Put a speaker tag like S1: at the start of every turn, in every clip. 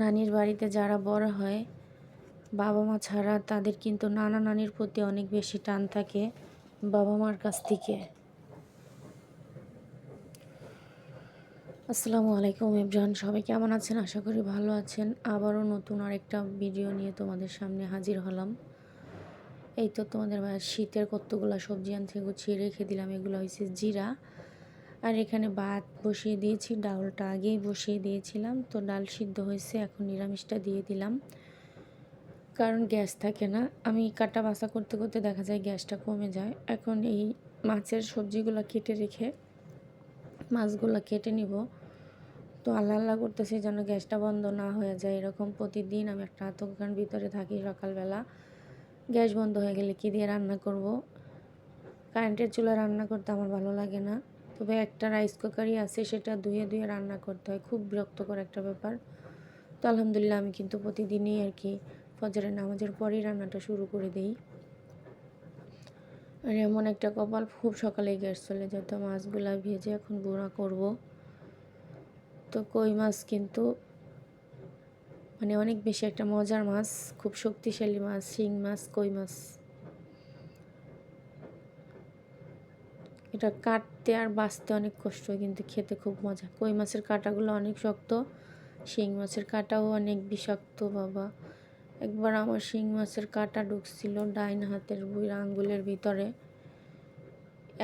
S1: নানির বাড়িতে যারা বড় হয় বাবা মা ছাড়া তাদের কিন্তু নানা নানির প্রতি অনেক বেশি টান থাকে বাবা মার কাছ থেকে। আসসালামু আলাইকুম ইবরান সবাই কেমন আছেন? আশা করি ভালো আছেন। আবারও নতুন আরেকটা ভিডিও নিয়ে তোমাদের সামনে হাজির হলাম। এই তো তোমাদের শীতের কতগুলো সবজি আনতে গুছিয়ে রেখে দিলাম, এগুলো হয়েছে জিরা আর এখানে ভাত বসিয়ে দিয়েছি, ডালটা আগেই বসিয়ে দিয়েছিলাম। তো ডাল সিদ্ধ হয়েছে, এখন নিরামিষটা দিয়ে দিলাম। কারণ গ্যাস থাকে না। আমি কাটা বাসা করতে করতে দেখা যায় গ্যাসটা কমে যায়। এখন এই মাছের সবজিগুলো কেটে রেখে মাছগুলো কেটে নিব। তো আল্লাহ আল্লাহ করতেছি যেন গ্যাসটা বন্ধ না হয়ে যায়। এরকম প্রতিদিন আমি একটা আতঙ্কার ভিতরে থাকি সকালবেলা। গ্যাস বন্ধ হয়ে গেলে কী দিয়ে রান্না করব? কারেন্টের চুলা রান্না করতে আমার ভালো লাগে না। তবে একটা রাইস কুকারই আছে, সেটা ধুয়ে ধুয়ে রান্না করতে হয়। খুব বিরক্তকর একটা ব্যাপার। তো আলহামদুলিল্লাহ আমি কিন্তু প্রতিদিনই আর কি ফজরের নামাজের পরেই রান্নাটা শুরু করে দিই। আর এমন একটা কপাল, খুব সকালেই গ্যাস চলে যেত মাছগুলা ভেজে এখন বোনা করব। তো কই মাছ কিন্তু মানে অনেক বেশি একটা মজার মাছ, খুব শক্তিশালী মাছ, শিং মাছ, কই মাছ। এটা কাটতে আর বাঁচতে অনেক কষ্ট, কিন্তু খেতে খুব মজা। কই মাছের কাঁটাগুলো অনেক শক্ত, শিং মাছের কাঁটাও অনেক বিষাক্ত, বাবা। একবার আমার শিং মাছের কাঁটা ঢুকছিল ডাইন হাতের বুড়ি আঙ্গুলের ভিতরে।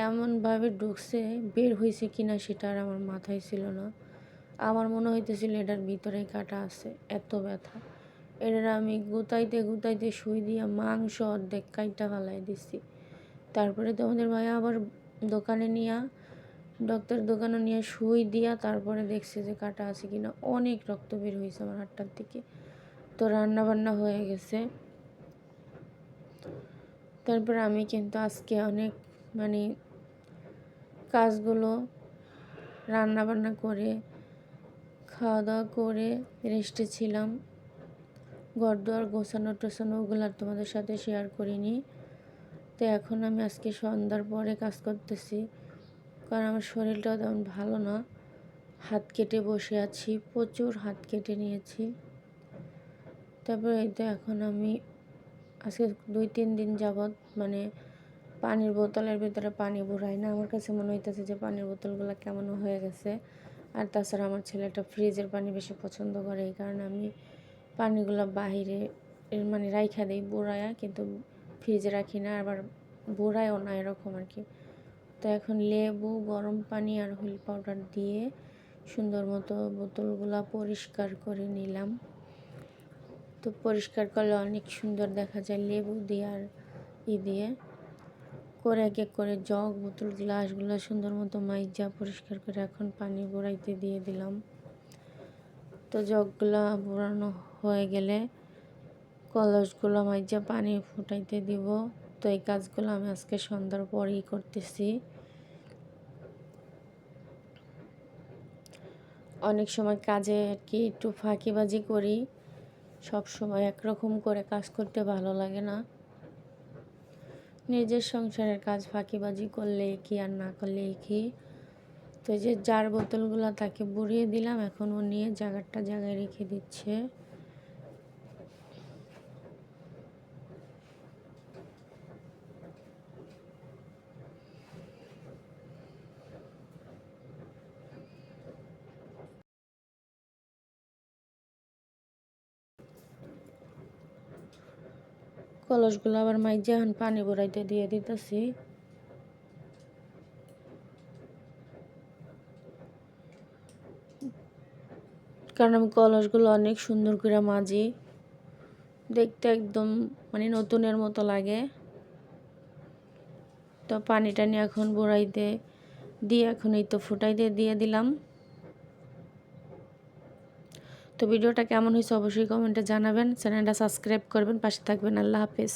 S1: এমনভাবে ঢুকছে, বের হয়েছে কিনা সেটা আর আমার মাথায় ছিল না। আমার মনে হইতেছিল এটার ভিতরে কাটা আছে, এত ব্যথা। এটার আমি গুতাইতে গুতাইতে শুই দিয়া মাংস অর্ধেক কাইটা ফালাই দিছি। তারপরে তোমাদের ভাই আবার দোকানে নিয়ে ডক্টর দোকানে নিয়ে শুই দিয়া তারপরে দেখছে যে কাটা আছে কিনা। অনেক রক্ত বের হয়েছে আমার হাতটার থেকে তো রান্না বান্না হয়ে গেছে। তারপর আমি কিন্তু আজকে অনেক মানে কাজগুলো রান্না বান্না করে খাওয়া দাওয়া করে রেস্টে ছিলাম। ঘর দুয়ার গোছানো টোছানো ওগুলো তোমাদের সাথে শেয়ার করিনি। তো এখন আমি আজকে সন্ধ্যার পরে কাজ করতেছি। কারণ আমার শরীরটাও তেমন ভালো না। হাত কেটে বসে আছি, প্রচুর হাত কেটে নিয়েছি। তারপরে এই তো এখন আমি আজকে দুই তিন দিন যাবৎ মানে পানির বোতলের ভিতরে পানি ভরাই না। আমার কাছে মনে হইতেছে যে পানির বোতলগুলো কেমন হয়ে গেছে। আর তাছাড়া আমার ছেলেটা ফ্রিজের পানি বেশি পছন্দ করে। এই কারণে আমি পানিগুলো বাহিরে মানে রাইখা দিই বোড়ায়া কিন্তু ফ্রিজে রাখি না, আবার বোড়ায়ও না এরকম আর কি। তো এখন লেবু, গরম পানি আর হুইল পাউডার দিয়ে সুন্দর মতো বোতলগুলো পরিষ্কার করে নিলাম। তো পরিষ্কার করলে অনেক সুন্দর দেখা যায় লেবু দিয়ে আর ই দিয়ে। করে এক এক করে জগ বোতল, গ্লাসগুলো সুন্দর মতো মাইজা পরিষ্কার করে এখন পানি বোড়াইতে দিয়ে দিলাম। তো জগগুলো বোড়ানো হয়ে গেলে কলসগুলো মাইজা পানি ফুটাইতে দিব, তো এই কাজগুলো আমি আজকে সন্ধ্যার পরেই করতেছি। অনেক সময় কাজে আর কি একটু ফাঁকিবাজি করি, সব সময় একরকম করে কাজ করতে ভালো লাগে না। নিজের সংসারের কাজ ফাঁকিবাজি করলে কি আর না করলে কি? তো যে যার বোতলগুলো তাকে বুড়িয়ে দিলাম, এখন ও নিয়ে জায়গাটা জায়গায় রেখে দিচ্ছে। কলসগুলো আবার মাইজে এখন পানি ভরাইতে দিয়ে দিতেছি। কারণ আমি কলসগুলো অনেক সুন্দর করে মাজি। দেখতে একদম মানে নতুনের মতো লাগে। তো পানি টানি এখন বোড়াইতে দিয়ে এখন এই তো ফুটাইতে দিয়ে দিলাম। তো ভিডিওটা কেমন হয়েছে অবশ্যই কমেন্টে জানাবেন। চ্যানেলটা সাবস্ক্রাইব করবেন পাশে থাকবেন। আল্লাহ হাফেজ।